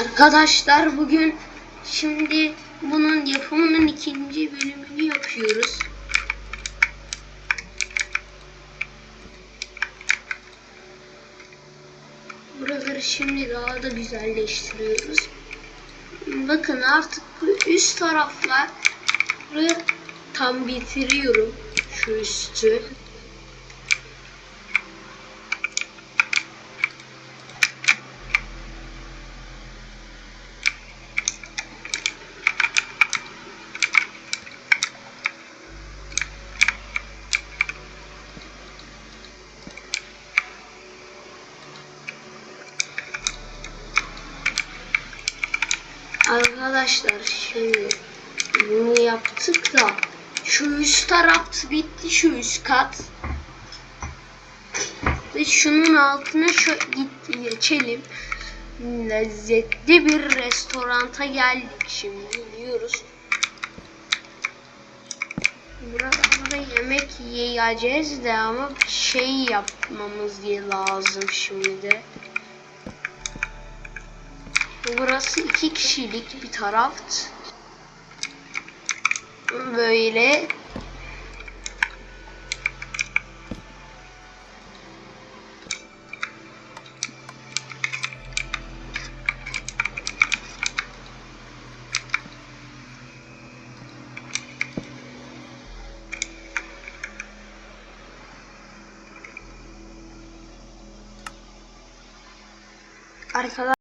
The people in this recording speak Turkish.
Arkadaşlar bugün şimdi bunun yapımının ikinci bölümünü yapıyoruz. Buraları şimdi daha da güzelleştiriyoruz. Bakın artık bu üst tarafları tam bitiriyorum. Şu üstü. Arkadaşlar şimdi bunu yaptık da şu üst taraf bitti şu üst kat. Ve şunun altına şu git geçelim. Lezzetli bir restoranta geldik şimdi gidiyoruz. Burada yemek yiyeceğiz de ama şey yapmamız lazım şimdi. Burası iki kişilik bir taraf. Böyle arkadaşlar